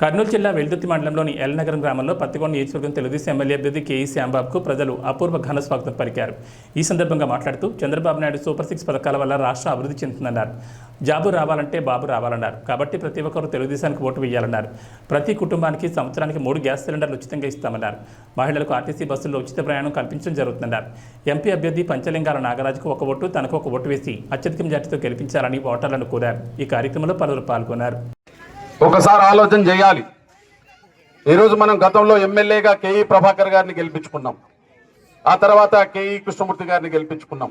కర్నూలు జిల్లా వెల్దుర్తి మండలంలోని ఎల్నగరం గ్రామంలో పత్తికొండ నియోజకవర్గం తెలుగుదేశం ఎమ్మెల్యే అభ్యర్థి కేఈ శ్యాంబాబుకు ప్రజలు అపూర్వ ఘన స్వాగతం పలికారు. ఈ సందర్భంగా మాట్లాడుతూ చంద్రబాబు నాయుడు సూపర్ సిక్స్ పథకాల వల్ల రాష్ట్రం అభివృద్ధి చెందుతుందన్నారు. జాబు రావాలంటే బాబు రావాలన్నారు. కాబట్టి ప్రతి ఒక్కరు తెలుగుదేశానికి ఓటు వేయాలన్నారు. ప్రతి కుటుంబానికి సంవత్సరానికి మూడు గ్యాస్ సిలిండర్లు ఉచితంగా ఇస్తామన్నారు. మహిళలకు ఆర్టీసీ బస్సుల్లో ఉచిత ప్రయాణం కల్పించడం జరుగుతుందన్నారు. ఎంపీ అభ్యర్థి పంచలింగాల నాగరాజుకు ఒక ఓటు తనకు ఒక ఓటు వేసి అత్యధిక మెజార్టీతో గెలిపించాలని ఓటర్లను కోరారు. ఈ కార్యక్రమంలో పలువురు పాల్గొన్నారు. ఒకసారి ఆలోచన చేయాలి. ఈరోజు మనం గతంలో ఎమ్మెల్యేగా కేఈ ప్రభాకర్ గారిని గెలిపించుకున్నాం. ఆ తర్వాత కేఈ కృష్ణమూర్తి గారిని గెలిపించుకున్నాం.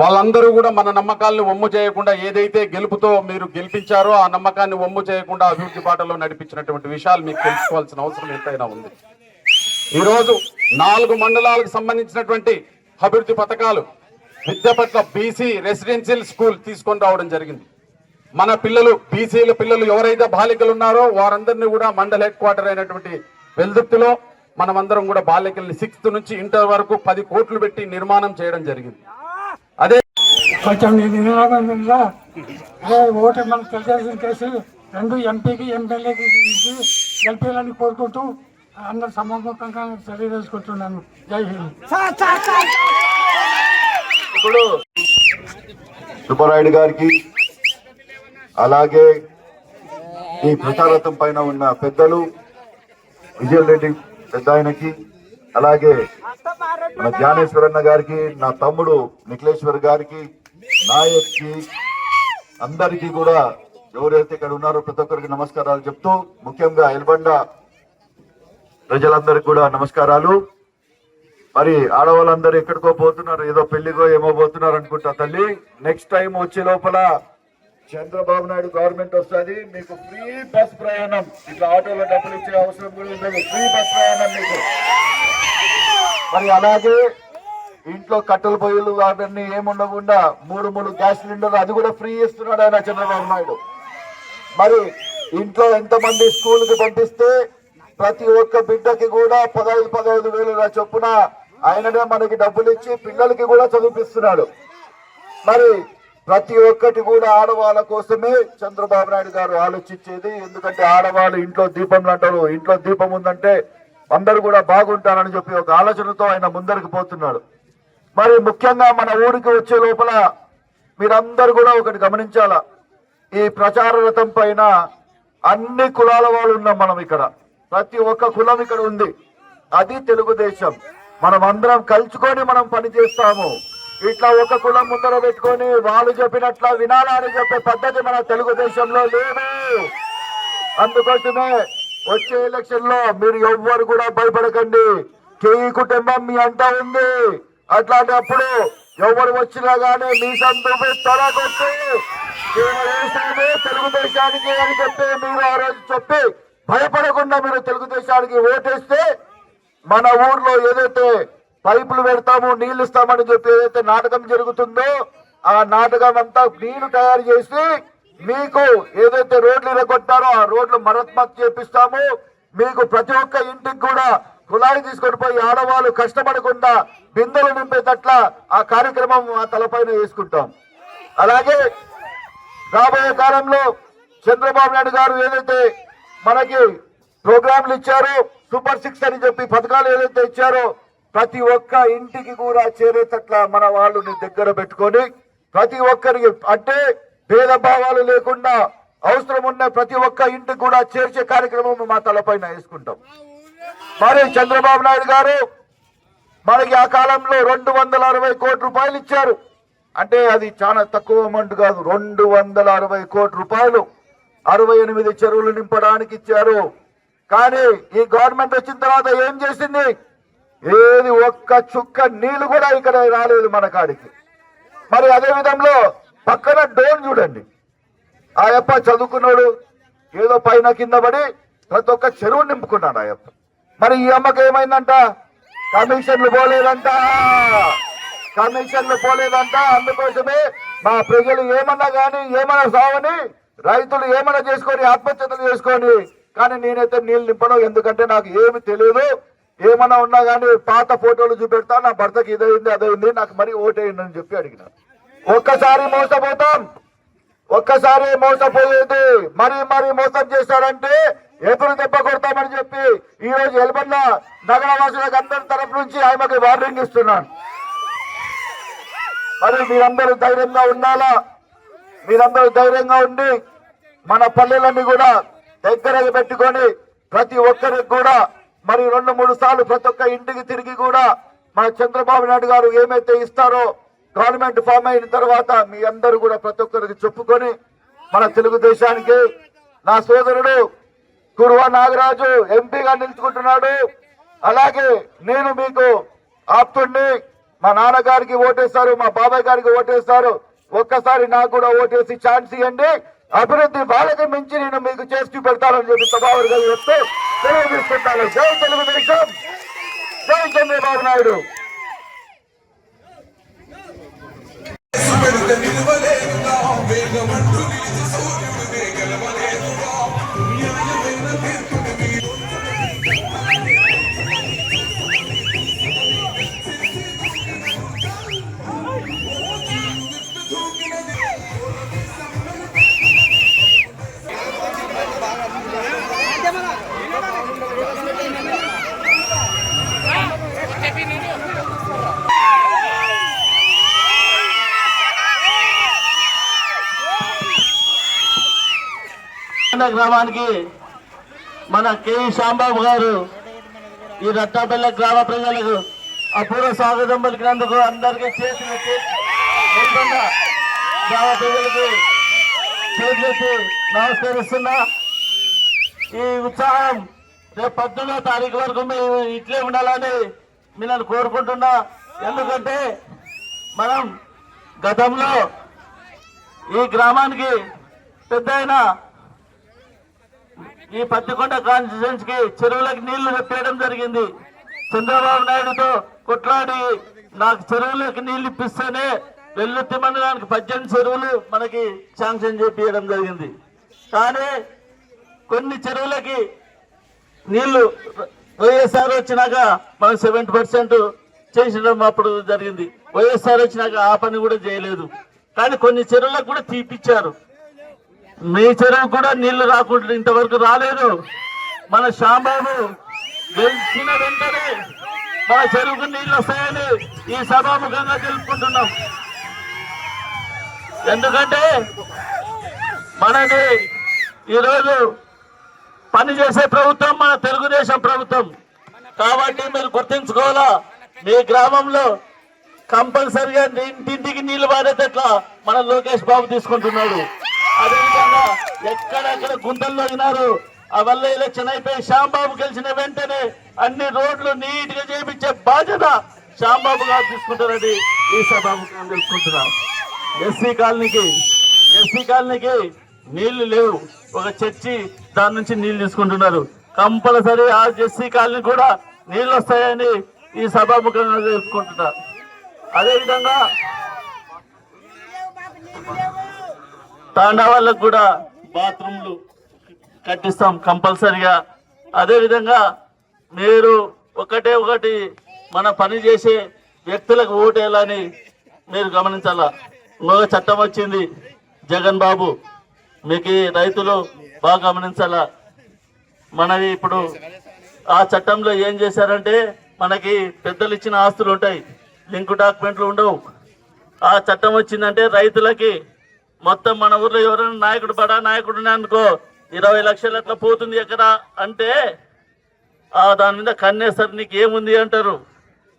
వాళ్ళందరూ కూడా మన నమ్మకాలను ఒమ్ము చేయకుండా ఏదైతే గెలుపుతో మీరు గెలిపించారో ఆ నమ్మకాన్ని ఒమ్ము చేయకుండా అభివృద్ధి బాటలో నడిపించినటువంటి విషయాలు మీకు తెలుసుకోవాల్సిన అవసరం ఎంతైనా ఉంది. ఈరోజు నాలుగు మండలాలకు సంబంధించినటువంటి అభివృద్ధి పథకాలు విద్య పట్ల బీసీ రెసిడెన్షియల్ స్కూల్ తీసుకొని రావడం జరిగింది. మన పిల్లలు బీసీల పిల్లలు ఎవరైతే బాలికలు ఉన్నారో వారందరినీ కూడా మండల హెడ్ క్వార్టర్ అయినటువంటి వెల్దుర్తిలో మనమందరం కూడా బాలికల్ని సిక్స్త్ నుంచి ఇంటర్ వరకు పది కోట్లు పెట్టి నిర్మాణం చేయడం జరిగింది. అదే కొంచెం ఓటు మన తెలుగుదేశం కేసు రెండు ఎంపీకి ఎమ్మెల్యేకి ఇచ్చి గెలిపేయాలని కోరుకుంటూ అందరు సమూహంగా తెలియజేసుకుంటున్నాను. జై హింద్. ఇప్పుడు సుబ్బరాయుడు గారికి అలాగే ఈ ప్రచారథం పైన ఉన్న పెద్దలు విజయల్ రెడ్డి పెద్ద ఆయనకి అలాగే మన జ్ఞానేశ్వరన్న గారికి నా తమ్ముడు నిఖిలేశ్వర్ గారికి నాయక్కి అందరికీ కూడా ఎవరైతే ఇక్కడ ఉన్నారో ప్రతి ఒక్కరికి నమస్కారాలు చెప్తూ ముఖ్యంగా ఎల్బండ ప్రజలందరికీ కూడా నమస్కారాలు. మరి ఆడవాళ్ళందరూ ఎక్కడికో పోతున్నారు ఏదో పెళ్ళికో ఏమో పోతున్నారు అనుకుంటా తల్లి. నెక్స్ట్ టైం వచ్చే లోపల చంద్రబాబు నాయుడు గవర్నమెంట్ వస్తుంది మీకు ఫ్రీ బస్ ప్రయాణం. ఇట్లా ఆటోలో డబ్బులు ఇచ్చే అవసరం కూడా ఉండదు. ఫ్రీ బస్ ప్రయాణం మీకు. మరి అలాగే ఇంట్లో కట్టెల పొయ్యిలు అవన్నీ ఏముండకుండా మూడు మూడు గ్యాస్ సిలిండర్ అది కూడా ఫ్రీ ఇస్తున్నాడు ఆయన చంద్రబాబు నాయుడు. మరి ఇంట్లో ఎంతమంది స్కూల్కి పంపిస్తే ప్రతి ఒక్క బిడ్డకి కూడా పదహైదు పదహైదు వేల చొప్పున ఆయననే మనకి డబ్బులు ఇచ్చి పిల్లలకి కూడా చదివిపిస్తున్నాడు. మరి ప్రతి ఒక్కటి కూడా ఆడవాళ్ళ కోసమే చంద్రబాబు నాయుడు గారు ఆలోచించేది. ఎందుకంటే ఆడవాళ్ళు ఇంట్లో దీపం అంటారు ఇంట్లో దీపం ఉందంటే అందరూ కూడా బాగుంటారని చెప్పి ఒక ఆలోచనతో ఆయన ముందరికి పోతున్నాడు. మరి ముఖ్యంగా మన ఊరికి వచ్చే లోపల మీరందరూ కూడా ఒకటి గమనించాలా ఈ ప్రచార రథం పైన అన్ని కులాల వాళ్ళు ఉన్నాం మనం ఇక్కడ. ప్రతి ఒక్క కులం ఇక్కడ ఉంది. అది తెలుగుదేశం. మనం అందరం కలుసుకొని మనం పని చేస్తాము ఇట్లా ఒక కులం ముందర పెట్టుకొని వాళ్ళు చెప్పినట్ల వినాలని చెప్పే పద్ధతి మన తెలుగుదేశంలో లేదు. అందుకోసమే వచ్చే ఎలక్షన్లో మీరు ఎవ్వరు కూడా భయపడకండి. కేయి కుటుంబం మీ అంతా ఉంది. అట్లాంటప్పుడు ఎవరు వచ్చినా గానీ మీ సంతృప్తి తొలగొట్టి తెలుగుదేశానికి అని చెప్పి మీరు ఆ రోజు చెప్పి భయపడకుండా మీరు తెలుగుదేశానికి ఓటేస్తే మన ఊర్లో ఏదైతే పైపులు పెడతాము నీళ్ళు ఇస్తామని చెప్పి ఏదైతే నాటకం జరుగుతుందో ఆ నాటకం అంతా నీళ్ళు తయారు చేసి మీకు ఏదైతే రోడ్లు ఇరగొట్టారో ఆ రోడ్లు మరత్మత్ చేపిస్తాము. మీకు ప్రతి ఒక్క ఇంటికి కూడా కులాయి తీసుకొని పోయి ఆడవాళ్ళు కష్టపడకుండా బిందెలు నింపేటట్ల ఆ కార్యక్రమం ఆ తలపైన వేసుకుంటాం. అలాగే రాబోయే కాలంలో చంద్రబాబు నాయుడు గారు ఏదైతే మనకి ప్రోగ్రాంలు ఇచ్చారో సూపర్ సిక్స్ అని చెప్పి పథకాలు ఏదైతే ఇచ్చారో ప్రతి ఒక్క ఇంటికి కూడా చేరేటట్ల మన వాళ్ళని దగ్గర పెట్టుకొని ప్రతి ఒక్కరికి అంటే భేదభావాలు లేకుండా అవసరం ఉన్న ప్రతి ఒక్క ఇంటికి కూడా చేర్చే కార్యక్రమం మా తలపైన వేసుకుంటాం. మరి చంద్రబాబు నాయుడు గారు మనకి ఆ కాలంలో రెండు వందల అరవై కోట్ల రూపాయలు ఇచ్చారు. అంటే అది చాలా తక్కువ అమౌంట్ కాదు రెండు వందల అరవై కోట్ల రూపాయలు అరవై ఎనిమిది చెరువులు నింపడానికి ఇచ్చారు. కానీ ఈ గవర్నమెంట్ వచ్చిన తర్వాత ఏం చేసింది? ఏది ఒక్క చుక్క నీళ్ళు కూడా ఇక్కడ రాలేదు మన కాడికి. మరి అదే విధంలో పక్కన డోన్ చూడండి. ఆ యప్ప చదువుకున్నాడు ఏదో పైన కింద పడి ప్రతి ఒక్క చెరువు నింపుకున్నాడు ఆయప్ప. మరి ఈ అమ్మకి ఏమైందంట? కమిషన్లు పోలేదంట. కమిషన్లు పోలేదంట. అందుకోసమే మా ప్రజలు ఏమన్నా కానీ ఏమన్నా సావని రైతులు ఏమన్నా చేసుకొని ఆత్మహత్యలు చేసుకొని కానీ నేనైతే నీళ్ళు నింపను ఎందుకంటే నాకు ఏమి తెలియదు ఏమన్నా ఉన్నా కానీ పాత ఫోటోలు చూపెడతా నా భర్తకి ఇదైంది అదైంది నాకు మరి ఓటేయండి అని చెప్పి అడిగిన. ఒక్కసారి మోసపోతాం. ఒక్కసారి మోసపోయేది మరీ మరీ మోసం చేశారంటే ఎదురు దెబ్బ కొడతామని చెప్పి ఈ రోజు ఎల్బన్న నగరవాసులకు అందరి తరపు నుంచి ఆమెకి వార్నింగ్ ఇస్తున్నాను. మరి మీరందరూ ధైర్యంగా ఉండాలా? మీరందరూ ధైర్యంగా ఉండి మన పల్లెలన్నీ కూడా దగ్గరగా పెట్టుకొని ప్రతి ఒక్కరికి కూడా మరి రెండు మూడు సార్లు ప్రతి ఒక్క ఇంటికి తిరిగి కూడా మా చంద్రబాబు నాయుడు గారు ఏమైతే ఇస్తారో గవర్నమెంట్ ఫామ్ అయిన తర్వాత మీ అందరూ కూడా ప్రతి ఒక్కరికి చెప్పుకొని మన తెలుగుదేశానికి నా సోదరుడు కురువ నాగరాజు ఎంపీగా నిలుచుకుంటున్నాడు. అలాగే నేను మీకు ఆప్తుణ్ణి మా నాన్నగారికి ఓటేస్తారు మా బాబాయ్ గారికి ఓటేస్తారు ఒక్కసారి నాకు కూడా ఓటేసి ఛాన్స్ ఇవ్వండి. అభివృద్ధి వాళ్ళకి మించి నేను మీకు చేసి చూపెడతానని చెప్పి సభావరి గారు చెప్తే తెలియజేస్తుంటాను జై తెలుగుదేశం. జై చంద్రబాబు నాయుడు. వేగమంటూ గ్రామానికి మన కె. శాంబాబు గారు ఈ రత్నాపల్లె గ్రామ ప్రజలకు అపూర్వ స్వాగతం పలికినందుకు అందరికీ చేతులు గ్రామ ప్రజలకు చేతులెత్తి నమస్కరిస్తున్నా. ఈ ఉత్సాహం రేపు పద్దెనిమిదో తారీఖు వరకు మేము ఇట్లే ఉండాలని మిమ్మల్ని కోరుకుంటున్నా. ఎందుకంటే మనం గతంలో ఈ గ్రామానికి పెద్ద ఈ పత్తికొండ కాన్స్టిట్యూన్స్కి చెరువులకు నీళ్ళు తెప్పేయడం జరిగింది. చంద్రబాబు నాయుడుతో కొట్లాడి నాకు చెరువులకు నీళ్ళు ఇప్పిస్తేనే వెల్లుత్తి మండలానికి పద్దెనిమిది చెరువులు మనకి శాంక్షన్ చేపియడం జరిగింది. కానీ కొన్ని చెరువులకి నీళ్ళు వైఎస్ఆర్ వచ్చినాక మనం సెవెంటీ పర్సెంట్ చేసడం అప్పుడు జరిగింది. వైఎస్ఆర్ వచ్చినాక ఆ పని కూడా చేయలేదు. కానీ కొన్ని చెరువులకు కూడా తీపిచ్చారు. మీ చెరువు కూడా నీళ్ళు రాకుండా ఇంతవరకు రాలేదు. మన శ్యాంబాబు గెలిచిన వెంటనే మన చెరువుకు నీళ్ళు వస్తాయని ఈ సభాముఖంగా తెలుపుకుంటున్నాం. ఎందుకంటే మనది ఈరోజు పనిచేసే ప్రభుత్వం మన తెలుగుదేశం ప్రభుత్వం. కాబట్టి మీరు గుర్తించుకోవాలా మీ గ్రామంలో కంపల్సరిగా ఇంటింటికి నీళ్ళు పారేటట్లా మన లోకేష్ బాబు తీసుకుంటున్నాడు. అదేవిధంగా ఎక్కడెక్కడ గుంటల్లో వినారు అవల్ల ఎలక్షన్ అయిపోయి శ్యాంబాబు గెలిచిన వెంటనే అన్ని రోడ్లు నీట్గా చేయించే బాధ్యత శ్యాంబాబు గారు తీసుకుంటారని ఈ సభాముఖం తెలుసుకుంటున్నాం. ఎస్సీ కాలనీకి ఎస్సీ కాలనీకి నీళ్ళు లేవు. ఒక చర్చి దాని నుంచి నీళ్ళు తీసుకుంటున్నారు. కంపల్సరీ ఆ ఎస్సీ కాలనీ కూడా నీళ్ళు వస్తాయని ఈ సభాముఖంగా తెలుసుకుంటున్నారు అదేవిధంగా తాండా వాళ్ళకు కూడా బాత్రూమ్లు కట్టిస్తాం కంపల్సరిగా. అదేవిధంగా మీరు ఒకటే ఒకటి మన పని చేసే వ్యక్తులకు ఓటేయాలని మీరు గమనించాలా? ఇంకొక చట్టం వచ్చింది. జగన్ బాబు మీకు రైతులు బాగా గమనించాలా? మనవి ఇప్పుడు ఆ చట్టంలో ఏం చేశారంటే మనకి పెద్దలు ఇచ్చిన ఆస్తులు ఉంటాయి లింక్ డాక్యుమెంట్లు ఉండవు. ఆ చట్టం వచ్చిందంటే రైతులకి మొత్తం మన ఊర్లో ఎవరైనా నాయకుడు బడా నాయకుడు అనుకో ఇరవై లక్షలు ఎట్లా పోతుంది ఎక్కడ? అంటే ఆ దాని మీద కన్నేస్తారు నీకు ఏముంది అంటారు.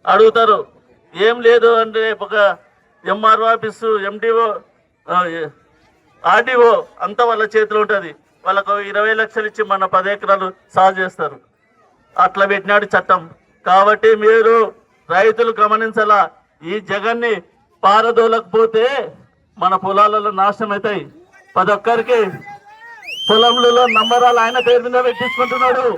అడుగుతారు. ఏం లేదు అంటే ఒక ఎంఆర్ఓ ఆఫీసు ఎండిఓ ఆర్డీఓ అంతా వాళ్ళ చేతిలో ఉంటుంది. వాళ్ళకు ఇరవై లక్షలు ఇచ్చి మన పది ఎకరాలు సాగు చేస్తారు. అట్లా పెట్టినాడు చట్టం. కాబట్టి మీరు రైతులు గమనించాలా? ఈ జగన్ని పారదోలకపోతే మన పొలాలలో నాశనం అవుతాయి. ప్రతి ఒక్కరికి పొలంలో నంబరాలు ఆయన పేరు మీద పెట్టించుకుంటున్నాడు.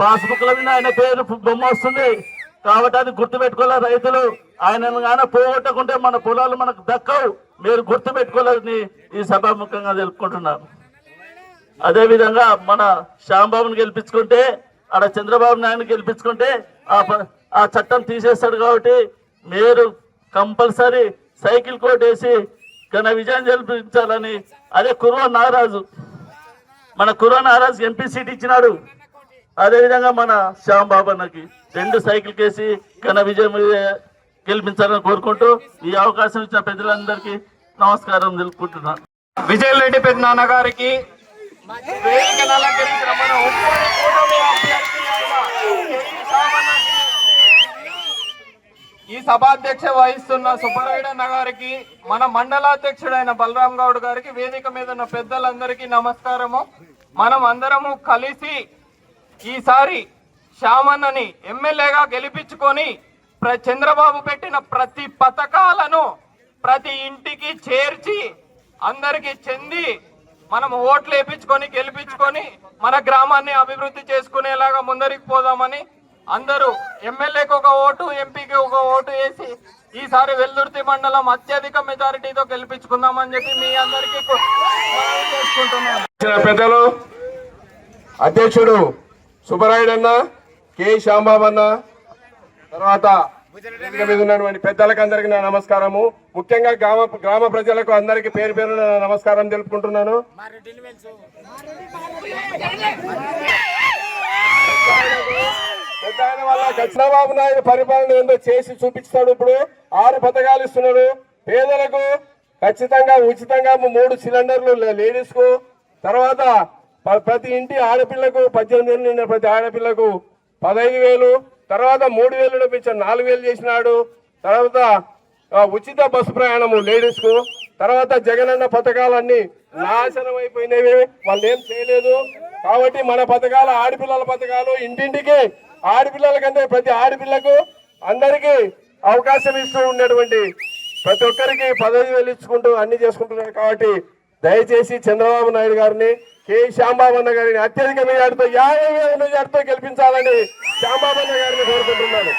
పాస్బుక్ల మీద ఆయన పేరు బొమ్మ వస్తుంది. కాబట్టి అది గుర్తు రైతులు. ఆయన కానీ పోగొట్టకుంటే మన పొలాలు మనకు దక్కవు. మీరు గుర్తు పెట్టుకోలేదని ఈ సభాముఖంగా తెలుపుకుంటున్నాను. అదే విధంగా మన శ్యాంబాబుని గెలిపించుకుంటే ఆడ చంద్రబాబు నాయుడు గెలిపించుకుంటే ఆ ప- ఆ చట్టం తీసేస్తాడు కాబట్టి మీరు కంపల్సరీ సైకిల్ కోట్ వేసి ఘన విజయం జరిపించాలని. అదే కుర్వ నాగరాజు మన కుర్వ నాగరాజు ఎంపీ సీట్ ఇచ్చినాడు. అదేవిధంగా మన శ్యామ్ బాబన్నకి రెండు సైకిల్ కేసి ఘన విజయం గెలిపించాలని కోరుకుంటూ ఈ అవకాశం ఇచ్చిన పెద్దలందరికీ నమస్కారం తెలుపుకుంటున్నాను విజయ్ రెడ్డి పెద్ద నాన్న గారికి వేదికను అలంకరించిన మన ఉమ్మడి కూటమి అభ్యర్థి అయిన కేఈ సామన్నకి, ఈ సభాధ్యక్ష వహిస్తున్న సుబ్బరాయుడన్న గారికి మన మండలాధ్యక్షుడైన బలరాం గౌడ్ గారికి వేదిక మీద ఉన్న పెద్దలందరికీ నమస్కారము. మనం అందరము కలిసి ఈసారి శ్యామన్నని ఎమ్మెల్యేగా గెలిపించుకొని ప్ర చంద్రబాబు పెట్టిన ప్రతి పథకాలను ప్రతి ఇంటికి చేర్చి అందరికి చెంది మనం ఓట్లు వేపించుకొని గెలిపించుకొని మన గ్రామాన్ని అభివృద్ధి చేసుకునేలాగా ముందరికి పోదామని అందరూ ఎమ్మెల్యేకి ఒక ఓటు ఎంపీకి ఒక ఓటు వేసి ఈసారి వెల్దుర్తి మండలం అత్యధిక మెజారిటీతో గెలిపించుకుందామని చెప్పి మీ అందరికీ పెద్దలు అధ్యక్షుడు సుబ్బరాయుడు అన్న కె. శ్యాంబాబు అన్న తర్వాత వేదిక మీద ఉన్నటువంటి పెద్దలకు అందరికీ నా నమస్కారము. ముఖ్యంగా గ్రామ గ్రామ ప్రజలకు అందరికీ పేరు పేరు నమస్కారం తెలుపుకుంటున్నాను. పెద్ద ఆయన వల్ల చంద్రబాబు నాయుడు పరిపాలన ఏందో చేసి చూపిస్తాడు ఇప్పుడు. ఆరు పథకాలు ఇస్తున్నాడు. పేదలకు ఖచ్చితంగా ఉచితంగా మూడు సిలిండర్లు లేడీస్కు తర్వాత ప్రతి ఇంటి ఆడపిల్లకు పద్దెనిమిది ఏళ్ళు నిండిన ప్రతి ఆడపిల్లకు పదహైదు వేలు. తర్వాత మూడు వేలు పెంచిన నాలుగు వేలు చేసినాడు. తర్వాత ఉచిత బస్సు ప్రయాణము లేడీస్కు తర్వాత జగనన్న పథకాలన్నీ నాశనం అయిపోయినవి వాళ్ళు ఏం చేయలేదు. కాబట్టి మన పథకాలు ఆడపిల్లల పథకాలు ఇంటింటికి ఆడపిల్లలకంటే ప్రతి ఆడపిల్లకు అందరికీ అవకాశం ఇస్తూ ఉన్నటువంటి ప్రతి ఒక్కరికి పదవి వేలు ఇచ్చుకుంటూ అన్ని చేసుకుంటున్నారు కాబట్టి దయచేసి చంద్రబాబు నాయుడు గారిని కె. శ్యాంబాబన్న గారిని అత్యధిక మెజార్టీతో యాభై వేల మెజార్టీతో గెలిపించాలని శ్యాంబాబన్న గారిని కోరుకుంటున్నాను.